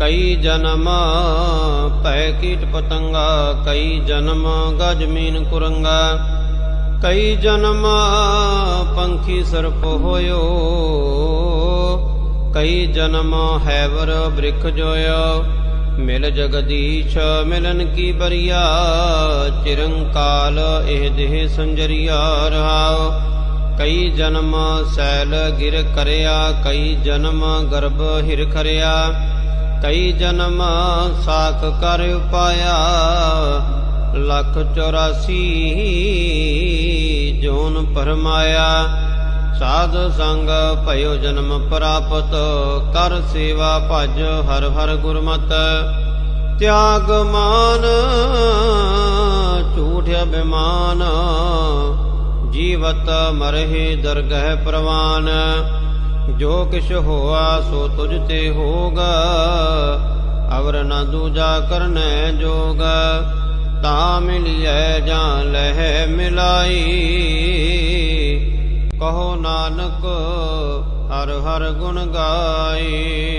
ਕਈ ਜਨਮ ਭੈ ਕੀਟ ਪਤੰਗਾ, ਕਈ ਜਨਮ ਗਜ਼ਮੀਨ ਕੁਰੰਗਾ। ਕਈ ਜਨਮ ਪੰਖੀ ਸਰਪ ਹੋਇਓ, ਕਈ ਜਨਮ ਹੈਵਰ ਬ੍ਰਿਖ ਜੋਇਓ। ਮਿਲ ਜਗਦੀਸ਼, ਮਿਲਨ ਕੀ ਬਰੀਆ, ਚਿਰੰਕਾਲ ਇਹ ਦੇਹ ਸੰਜਰੀਆ ਰਹਾਓ। ਕਈ ਜਨਮ ਸੈਲ ਗਿਰ ਕਰਿਆ, ਕਈ ਜਨਮ ਗਰਭ ਹਿਰ ਕਰਿਆ ਕਈ ਜਨਮ ਸਾਖ ਕਰ ਉਪਾਇਆ ਲੱਖ 84 ਜੋਨ ਪਰਮਾਇਆ। ਸਾਧ ਸੰਗ ਭਇਓ ਜਨਮ ਪ੍ਰਾਪਤ, ਕਰ ਸੇਵਾ ਭਜ ਹਰ ਹਰ ਗੁਰਮਤ। ਤਿਆਗ ਮਾਨ, ਝੂਠ ਅਭਿਮਾਨ, ਜੀਵਤ ਮਰਹਿ ਦਰਗਹਿ ਪ੍ਰਵਾਨ। ਜੋ ਕਿਛ ਹੋਆ ਸੋ ਤੁਝ ਤੇ ਹੋਗਾ, ਅਵਰ ਨ ਦੂਜਾ ਕਰਨੈ ਜੋਗ, ਤਾ ਮਿਲਿਐ ਜਾਂ ਲਹਿ ਮਿਲਾਈ। ਕਹੋ ਨਾਨਕ, ਹਰ ਹਰ ਗੁਣ ਗਾਈ।